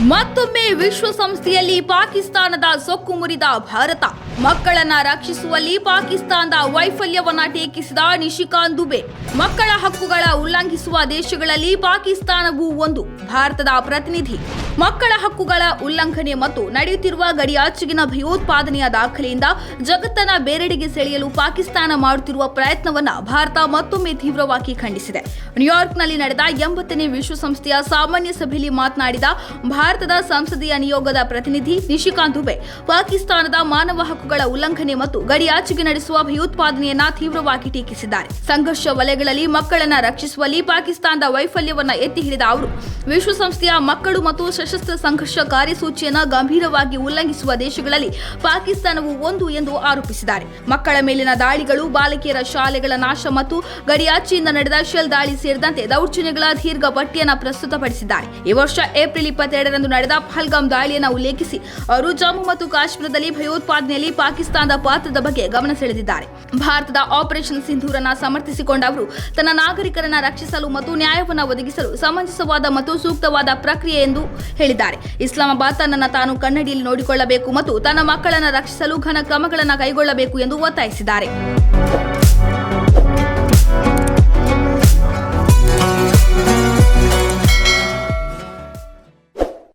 ಮತ್ತೊಮ್ಮೆ ವಿಶ್ವಸಂಸ್ಥೆಯಲ್ಲಿ ಪಾಕಿಸ್ತಾನದ ಸೊಕ್ಕು ಮುರಿದ ಭಾರತ. ಮಕ್ಕಳನ್ನ ರಕ್ಷಿಸುವಲ್ಲಿ ಪಾಕಿಸ್ತಾನದ ವೈಫಲ್ಯವನ್ನ ಟೀಕಿಸಿದ ನಿಶಿಕಾಂತ್ ದುಬೆ. ಮಕ್ಕಳ ಹಕ್ಕುಗಳ ಉಲ್ಲಂಘಿಸುವ ದೇಶಗಳಲ್ಲಿ ಪಾಕಿಸ್ತಾನವೂ ಒಂದು, ಭಾರತದ ಪ್ರತಿನಿಧಿ. ಮಕ್ಕಳ ಹಕ್ಕುಗಳ ಉಲ್ಲಂಘನೆ ಮತ್ತು ನಡೆಯುತ್ತಿರುವ ಗಡಿಯಾಚೆಗಿನ ಭಯೋತ್ಪಾದನೆಯ ದಾಖಲೆಯಿಂದ ಜಗತ್ತನ್ನ ಬೇರೆಡೆಗೆ ಸೆಳೆಯಲು ಪಾಕಿಸ್ತಾನ ಮಾಡುತ್ತಿರುವ ಪ್ರಯತ್ನವನ್ನ ಭಾರತ ಮತ್ತೊಮ್ಮೆ ತೀವ್ರವಾಗಿ ಖಂಡಿಸಿದೆ. ನ್ಯೂಯಾರ್ಕ್ನಲ್ಲಿ ನಡೆದ ಎಂಬತ್ತನೇ ವಿಶ್ವಸಂಸ್ಥೆಯ ಸಾಮಾನ್ಯ ಸಭೆಯಲ್ಲಿ ಮಾತನಾಡಿದ ಭಾರತದ ಸಂಸದೀಯ ನಿಯೋಗದ ಪ್ರತಿನಿಧಿ ನಿಶಿಕಾಂತ್ ದುಬೆ, ಪಾಕಿಸ್ತಾನದ ಮಾನವ ಹಕ್ಕುಗಳ ಉಲ್ಲಂಘನೆ ಮತ್ತು ಗಡಿಯಾಚೆಗೆ ನಡೆಸುವ ಭಯೋತ್ಪಾದನೆಯನ್ನ ತೀವ್ರವಾಗಿ ಟೀಕಿಸಿದ್ದಾರೆ. ಸಂಘರ್ಷ ವಲಯಗಳಲ್ಲಿ ಮಕ್ಕಳನ್ನ ರಕ್ಷಿಸುವಲ್ಲಿ ಪಾಕಿಸ್ತಾನದ ವೈಫಲ್ಯವನ್ನ ಎತ್ತಿ ಹಿಡಿದ ಅವರು, ವಿಶ್ವಸಂಸ್ಥೆಯ ಮಕ್ಕಳು ಮತ್ತು ಸಶಸ್ತ್ರ ಸಂಘರ್ಷ ಕಾರ್ಯಸೂಚಿಯನ್ನ ಗಂಭೀರವಾಗಿ ಉಲ್ಲಂಘಿಸುವ ದೇಶಗಳಲ್ಲಿ ಪಾಕಿಸ್ತಾನವು ಒಂದು ಎಂದು ಆರೋಪಿಸಿದ್ದಾರೆ. ಮಕ್ಕಳ ಮೇಲಿನ ದಾಳಿಗಳು ಬಾಲಕಿಯರ ಶಾಲೆಗಳ ನಾಶ ಮತ್ತು ಗಡಿಯಾಚೆಯಿಂದ ನಡೆದ ಶೆಲ್ ದಾಳಿ ಸೇರಿದಂತೆ ದೌರ್ಜನ್ಯಗಳ ದೀರ್ಘ ಪಟ್ಟಿಯನ್ನ ಪ್ರಸ್ತುತಪಡಿಸಿದ್ದಾರೆ. ಈ ವರ್ಷ ಏಪ್ರಿಲ್ ಇಪ್ಪತ್ತೆರಡರಂದು ನಡೆದ ಪಹಲ್ಗಾಮ್ ದಾಳಿಯನ್ನು ಉಲ್ಲೇಖಿಸಿ ಅವರು ಜಮ್ಮು ಮತ್ತು ಕಾಶ್ಮೀರದಲ್ಲಿ ಭಯೋತ್ಪಾದನೆಯಲ್ಲಿ ಪಾಕಿಸ್ತಾನದ ಪಾತ್ರದ ಬಗ್ಗೆ ಗಮನ ಸೆಳೆದಿದ್ದಾರೆ. ಭಾರತದ ಆಪರೇಷನ್ ಸಿಂಧೂರನ್ನ ಸಮರ್ಥಿಸಿಕೊಂಡ ಅವರು ತನ್ನ ನಾಗರಿಕರನ್ನ ರಕ್ಷಿಸಲು ಮತ್ತು ನ್ಯಾಯವನ್ನು ಒದಗಿಸಲು ಸಮಂಜಸವಾದ ಮತ್ತು ಸೂಕ್ತವಾದ ಪ್ರಕ್ರಿಯೆ ಎಂದು ಹೇಳಿದ್ದಾರೆ. ಇಸ್ಲಾಮಾಬಾದ್ ತನ್ನನ್ನು ತಾನು ಕನ್ನಡಿಯಲ್ಲಿ ನೋಡಿಕೊಳ್ಳಬೇಕು ಮತ್ತು ತನ್ನ ಮಕ್ಕಳನ್ನು ರಕ್ಷಿಸಲು ಘನ ಕ್ರಮಗಳನ್ನು ಕೈಗೊಳ್ಳಬೇಕು ಎಂದು ಒತ್ತಾಯಿಸಿದ್ದಾರೆ.